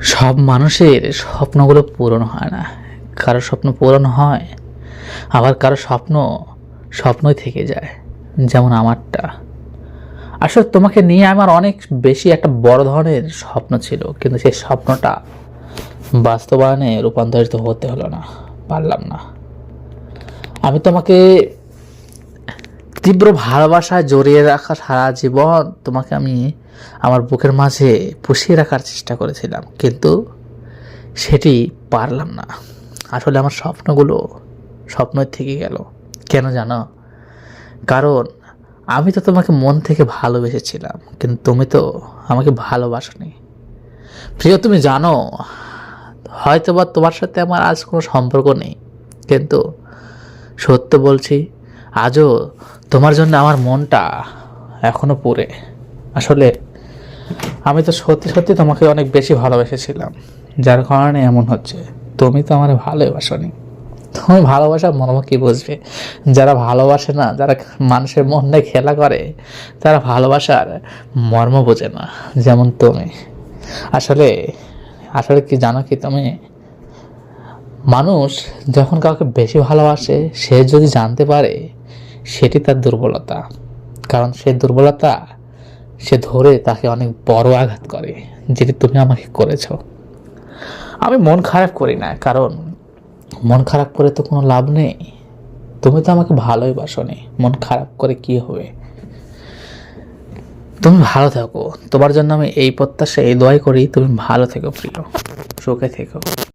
সব মানুষের স্বপ্নগুলো পূরণ হয় না। কারও স্বপ্ন পূরণ হয়, আবার কারও স্বপ্ন স্বপ্নই থেকে যায়, যেমন আমারটা। আসলে তোমাকে নিয়ে আমার অনেক বেশি একটা বড় ধরনের স্বপ্ন ছিল, কিন্তু সেই স্বপ্নটা বাস্তবায়নে রূপান্তরিত হতে হলো না, পারলাম না। আমি তোমাকে তীব্র ভালোবাসায় জড়িয়ে রাখা সারা জীবন তোমাকে আমি আমার বুকের মাঝে পুষিয়ে রাখার চেষ্টা করেছিলাম, কিন্তু সেটি পারলাম না। আসলে আমার স্বপ্নগুলো স্বপ্নই থেকে গেল। কেন জানো? কারণ আমি তো তোমাকে মন থেকে ভালোবেসেছিলাম, কিন্তু তুমি তো আমাকে ভালোবাসনি। প্রিয়, তুমি জানো হয়তো বা তোমার সাথে আমার আজ কোনো সম্পর্ক নেই, কিন্তু সত্য বলছি আজও তোমার জন্য আমার মনটা এখনও পুরে আসলে আমি তো সত্যি সত্যি তোমাকে অনেক বেশি ভালোবেসেছিলাম, যার কারণে এমন হচ্ছে। তুমি তো আমার ভালোবাসনি। তুমি ভালোবাসা মর্ম কি বুঝবে? যারা ভালোবাসে না, যারা মানুষের মন নিয়ে খেলা করে, তারা ভালোবাসার মর্ম বোঝে না, যেমন তুমি। আসলে আসলে কি জানো কি তুমি? মানুষ যখন কাউকে বেশি ভালোবাসে, সে যদি জানতে পারে সেটি তার দুর্বলতা। কারণ সে দুর্বলতা, সে ধরে তাকে অনেক বড় আঘাত করে, যেটি তুমি আমাকে করেছ। আমি মন খারাপ করি না, কারণ মন খারাপ করে তো কোনো লাভ নেই। তুমি তো আমাকে ভালোই বাসনি মন খারাপ করে কি হবে? তুমি ভালো থাকো, তোমার জন্য আমি এই প্রত্যাশা এই দোয়াই করি, তুমি ভালো থেকো, প্রিয়। সুখে থেকো।